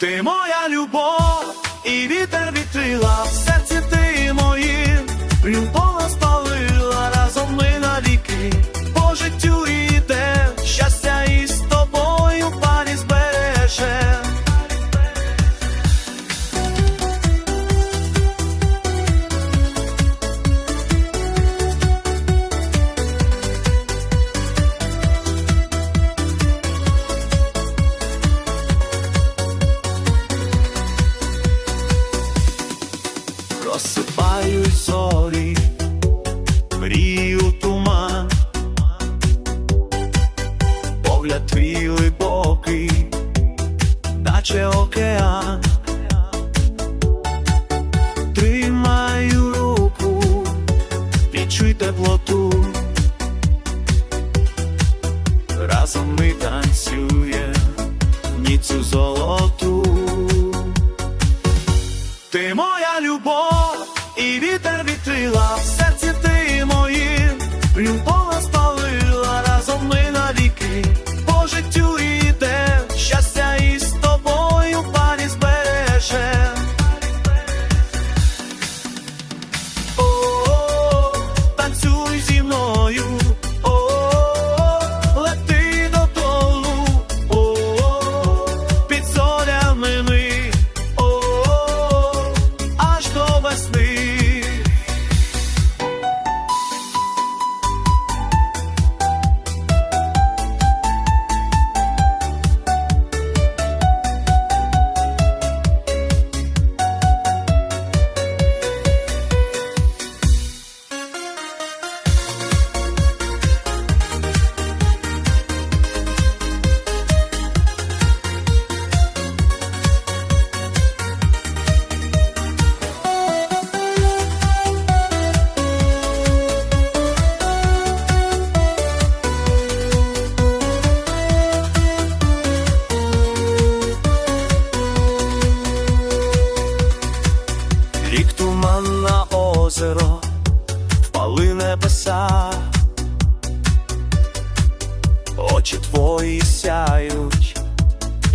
Ти моя любов і вітер вітрила, в серці ти моїм, любов спалила разом ми навіки, по життю разом ми танцює, ніцю золоту.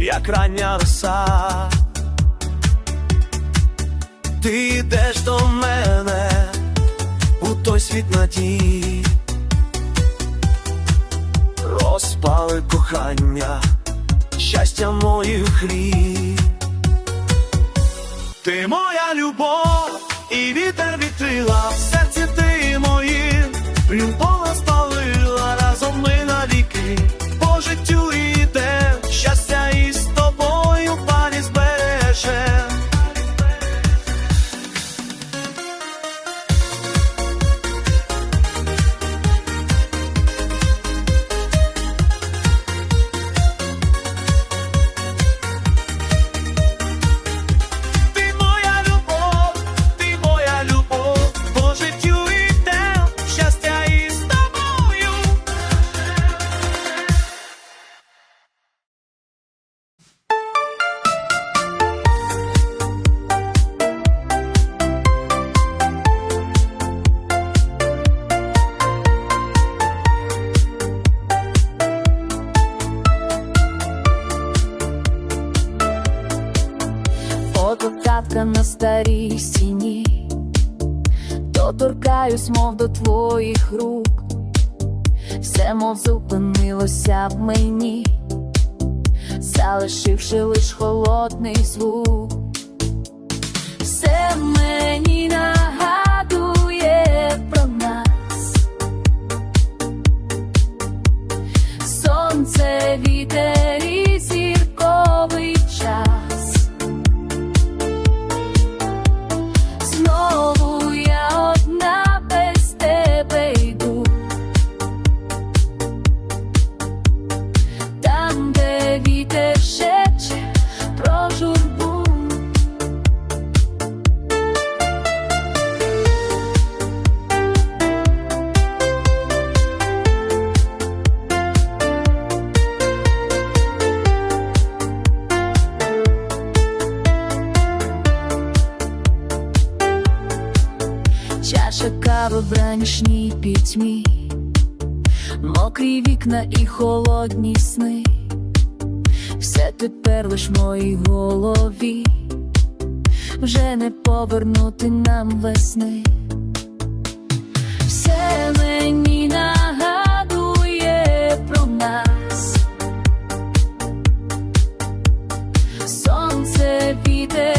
Як рання роса. Ти йдеш до мене у той світ надій, розпали кохання, щастя моїх хліб. Ти моя любов і вітер вітрила, в серці ти моїм, любов спалила разом ми навіки, по життю іде, Фотокартка на старій стіні, доторкаюсь, мов до твоїх рук, все мов зупинилося в мені, залишивши лиш холодний звук. Все мені нагадує кави в ранішній пітьмі, мокрі вікна і холодні сни. все тепер лиш в моїй голові, вже не повернути нам весни. Все мені нагадує про нас. Сонце, вітер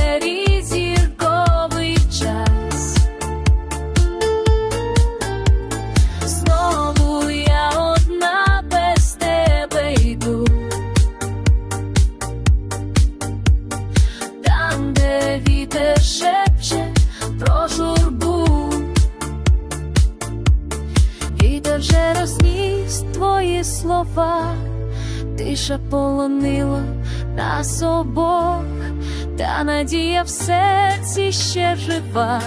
журбу. Вітер вже розніс твої слова, тиша полонила нас обох, та надія в серці ще жива,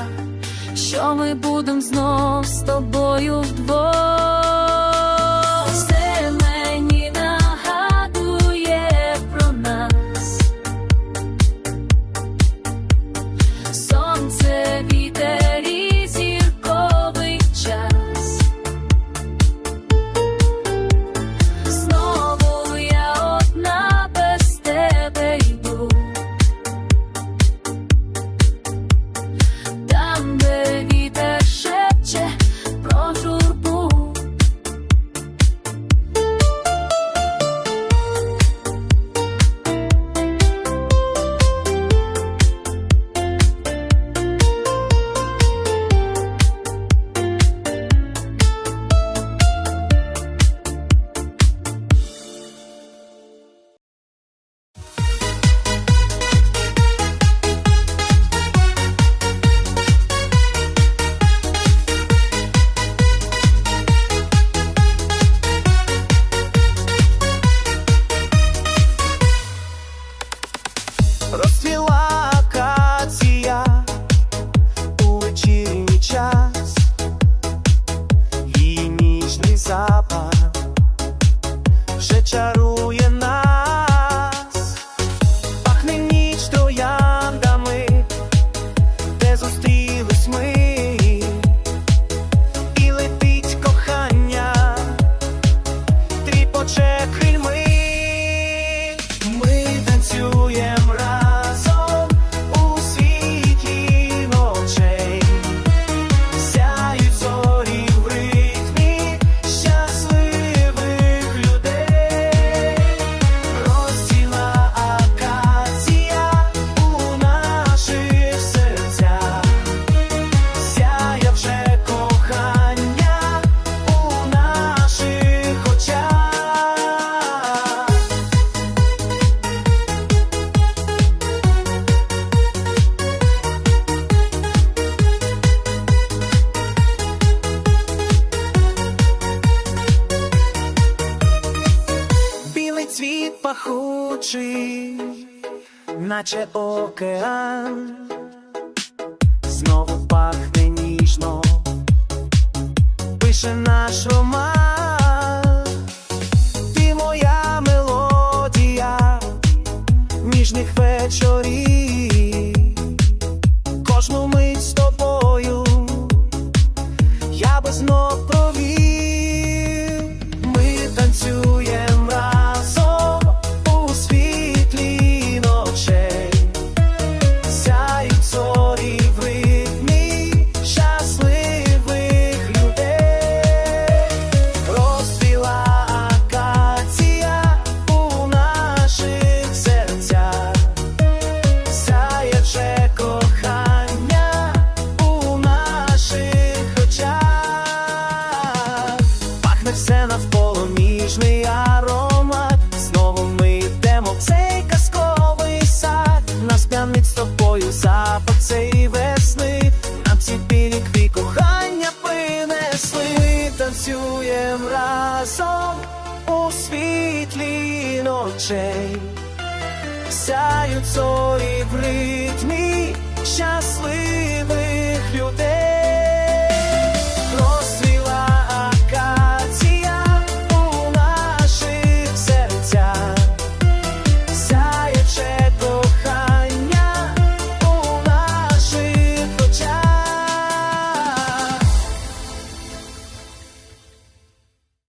що ми будем знов з тобою вдвох. Її запах ще чарує нас, пахне ніч трояндами, де зустрілись ми, і летить кохання, тріпоче пахучий, наче океан, знову пахне ніжно, пише наш роман, ти моя мелодія ніжних вечорів, кожну мить з тобою я би знов провів. Ми танцюємо запах цієї весни. Нам всі білі кві кохання принесли. Танцюєм разом у світлі ночей. Сяють зорі в ритмі щасливих людей.